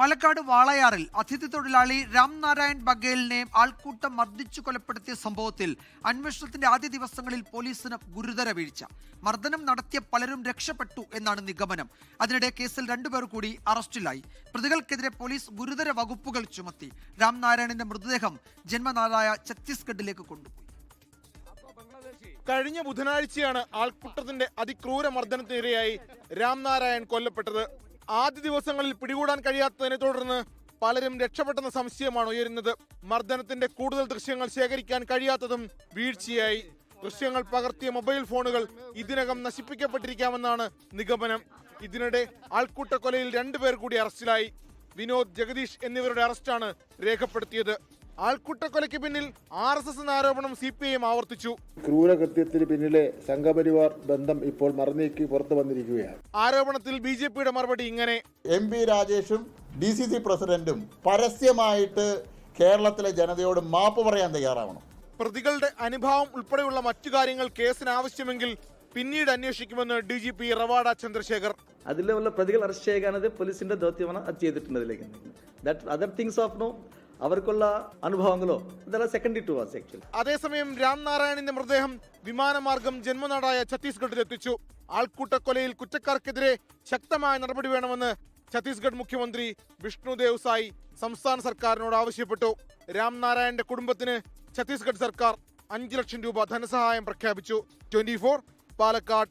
പാലക്കാട് വാളയാറിൽ അതിഥി തൊഴിലാളി രാംനാരായൺ ബഗേലിനെ ആൾക്കൂട്ടം മർദ്ദിച്ചു കൊലപ്പെടുത്തിയ സംഭവത്തിൽ അന്വേഷണത്തിന്റെ ആദ്യ ദിവസങ്ങളിൽ പോലീസിന് ഗുരുതര വീഴ്ച. മർദ്ദനം നടത്തിയ പലരും രക്ഷപ്പെട്ടു എന്നാണ് നിഗമനം. അതിനിടെ കേസിൽ രണ്ടുപേർ കൂടി അറസ്റ്റിലായി. പ്രതികൾക്കെതിരെ പോലീസ് ഗുരുതര വകുപ്പുകൾ ചുമത്തി. രാംനാരായണന്റെ മൃതദേഹം ജന്മനാടായ ഛത്തീസ്ഗഡിലേക്ക് കൊണ്ടുപോയി. കഴിഞ്ഞ ബുധനാഴ്ചയാണ് ആൾക്കൂട്ടത്തിന്റെ അതിക്രൂര മർദ്ദനത്തിനിരയായി രാംനാരായൺ കൊല്ലപ്പെട്ടത് ആദ്യ ദിവസങ്ങളിൽ പിടികൂടാൻ കഴിയാത്തതിനെ തുടർന്ന് പലരും രക്ഷപ്പെട്ടെന്ന സംശയമാണ് ഉയരുന്നത്. മർദ്ദനത്തിന്റെ കൂടുതൽ ദൃശ്യങ്ങൾ ശേഖരിക്കാൻ കഴിയാത്തതും വീഴ്ചയായി. ദൃശ്യങ്ങൾ പകർത്തിയ മൊബൈൽ ഫോണുകൾ ഇതിനകം നശിപ്പിക്കപ്പെട്ടിരിക്കാമെന്നാണ് നിഗമനം. ഇതിനിടെ ആൾക്കൂട്ടക്കൊലയിൽ രണ്ടുപേർ കൂടി അറസ്റ്റിലായി. വിനോദ് ജഗദീഷ് എന്നിവരുടെ അറസ്റ്റാണ് രേഖപ്പെടുത്തിയത്. ആൾക്കൂട്ടക്കൊലയ്ക്ക് പിന്നിൽ ആർ എസ് എസ് എന്ന ആരോപണം സി പി ഐ ആവർത്തിച്ചു. ക്രൂരകൃത്യത്തിന് പിന്നിലെ സംഘപരിവാർ ബന്ധം ഇപ്പോൾ മറന്നീക്കി പുറത്തു വന്നിരിക്കുകയാണ്. ആരോപണത്തിൽ ബി ജെ പിയുടെ മറുപടി ഇങ്ങനെ. എം പി രാജേഷും ഡി സി സി പ്രസിഡന്റും പരസ്യമായിട്ട് കേരളത്തിലെ ജനതയോട് മാപ്പ് പറയാൻ തയ്യാറാവണം. പ്രതികളുടെ അനുഭാവം ഉൾപ്പെടെയുള്ള മറ്റു കാര്യങ്ങൾ കേസിന് ആവശ്യമെങ്കിൽ പിന്നീട് അന്വേഷിക്കുമെന്ന് D G P Ravada Chandrasekhar. അതിലുള്ള പ്രതികൾ അറസ്റ്റ് ചെയ്യാനത് പോലീസിന്റെ ദൗത്യമാണ്. അത് ചെയ്തിട്ടുണ്ട് അതിലേക്ക് that other things of no അവർക്കുള്ള അനുഭവങ്ങളോ ഇതെല്ലാം സെക്കൻഡ് ടു വാസ് ആക്ച്വലി അതേസമയം രാംനാരായണിന്റെ മൃതദേഹം വിമാനമാർഗം ജന്മനാടായ ഛത്തീസ്ഗഡിൽ എത്തിച്ചു. ആൾക്കൂട്ടക്കൊലയിൽ കുറ്റക്കാർക്കെതിരെ ശക്തമായ നടപടി വേണമെന്ന് ഛത്തീസ്ഗഡ് മുഖ്യമന്ത്രി വിഷ്ണുദേവ് സായി സംസ്ഥാന സർക്കാരിനോട് ആവശ്യപ്പെട്ടു. രാംനാരായണന്റെ കുടുംബത്തിന് ഛത്തീസ്ഗഡ് സർക്കാർ അഞ്ചു ലക്ഷം രൂപ ധനസഹായം പ്രഖ്യാപിച്ചു. ട്വന്റി പാലക്കാട്.